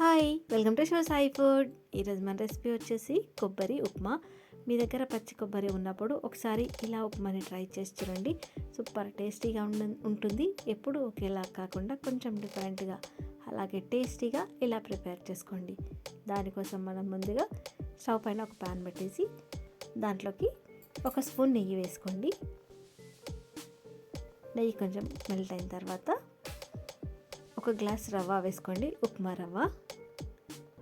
Hi welcome to show Sai food. ఈరోజు మన recipe వచ్చేసి కొబ్బరి ఉప్మా. మీ దగ్గర పచ్చి కొబ్బరి ఉన్నప్పుడు ఒకసారి ఇలా ఉప్మాని ట్రై చేసి చూడండి. సూపర్ టేస్టీగా ఉండ ఉంటుంది. ఎప్పుడు ఒకేలా కాకుండా కొంచెం డిఫరెంట్గా అలాగే టేస్టీగా ఇలా ప్రిపేర్ చేసుకోండి. దానికోసం మనం ముందుగా స్టవ్ పైన ఒక ప్యాన్ పెట్టేసి దాంట్లోకి ఒక స్పూన్ నెయ్యి వేసుకోండి. నెయ్యి కొంచెం మెల్ట్ అయిన తర్వాత ఒక గ్లాస్ రవ్వ వేసుకోండి ఉప్మా రవ్వ.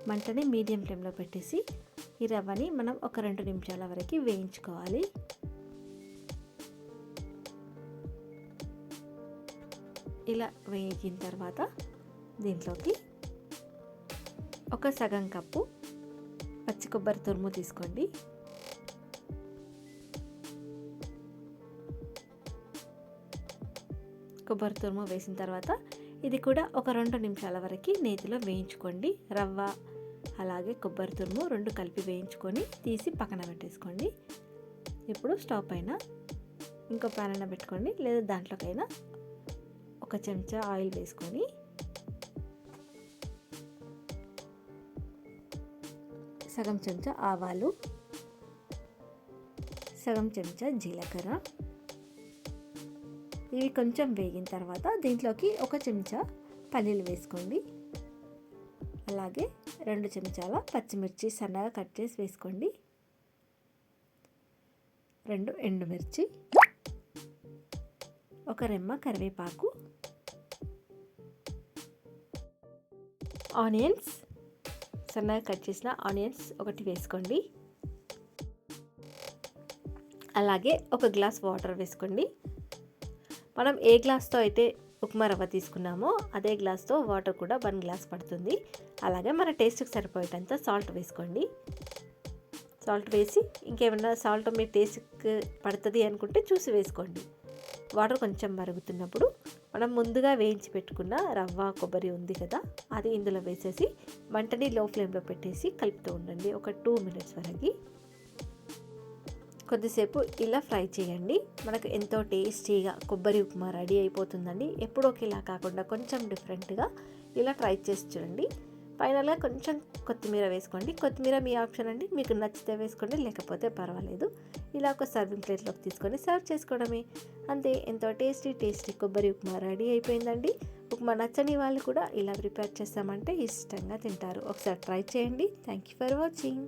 మంటని మీడియం ఫ్లేమ్లో పెట్టేసి ఈ రవ్వని మనం ఒక రెండు నిమిషాల వరకు వేయించుకోవాలి. ఇలా వేగిన తర్వాత దీంట్లోకి ఒక సగం కప్పు పచ్చి కొబ్బరి తురుము తీసుకోండి. కొబ్బరి తురుము వేసిన తర్వాత ఇది కూడా ఒక రెండు నిమిషాల వరకు నేతిలో వేయించుకోండి. రవ్వ అలాగే కొబ్బరి తురుము రెండు కలిపి వేయించుకొని తీసి పక్కన పెట్టేసుకోండి. ఇప్పుడు స్టవ్ పైన ఇంకో ప్యాన్ అయినా పెట్టుకోండి లేదా దాంట్లోకైనా ఒక చెంచా ఆయిల్ వేసుకొని సగం చెంచా ఆవాలు సగం చెంచా జీలకర్ర. ఇవి కొంచెం వేగిన తర్వాత దీంట్లోకి ఒక చెంచా పల్లీలు వేసుకోండి. అలాగే రెండు చెంచాల పచ్చిమిర్చి సన్నగా కట్ చేసి వేసుకోండి. రెండు ఎండుమిర్చి ఒక రెమ్మ కరివేపాకు ఆనియన్స్ సన్నగా కట్ చేసిన ఆనియన్స్ ఒకటి వేసుకోండి. అలాగే ఒక గ్లాస్ వాటర్ వేసుకోండి. మనం ఏ గ్లాస్తో అయితే ఉప్మా రవ్వ తీసుకున్నామో. అదే గ్లాస్తో వాటర్ కూడా వన్ గ్లాస్ పడుతుంది. అలాగే మన టేస్ట్కి సరిపోయేటంత సాల్ట్ వేసుకోండి. సాల్ట్ వేసి ఇంకేమైనా సాల్ట్ మీ టేస్ట్కి పడుతుంది అనుకుంటే చూసి వేసుకోండి. వాటర్ కొంచెం మరుగుతున్నప్పుడు మనం ముందుగా వేయించి పెట్టుకున్న రవ్వ కొబ్బరి ఉంది కదా అది ఇందులో వేసేసి మంటని లో ఫ్లేమ్లో పెట్టేసి కలుపుతూ ఉండండి. ఒక టూ మినిట్స్ వరకు. కొద్దిసేపు ఇలా ఫ్రై చేయండి. మనకు ఎంతో టేస్టీగా కొబ్బరి ఉప్మా రెడీ అయిపోతుందండి. ఎప్పుడు ఒకేలా కాకుండా కొంచెం డిఫరెంట్గా ఇలా ట్రై చేసి చూడండి. ఫైనల్గా కొంచెం కొత్తిమీర వేసుకోండి. కొత్తిమీర మీ ఆప్షన్ అండి. మీకు నచ్చితే వేసుకోండి లేకపోతే పర్వాలేదు. ఇలా ఒక సర్వింగ్ ప్లేట్లోకి తీసుకొని సర్వ్ చేసుకోవడమే. అంతే ఎంతో టేస్టీ టేస్టీ కొబ్బరి ఉప్మా రెడీ అయిపోయిందండి. ఉప్మా నచ్చని వాళ్ళు కూడా ఇలా ప్రిపేర్ చేస్తామంటే ఇష్టంగా తింటారు. ఒకసారి ట్రై చేయండి. Thank you for watching.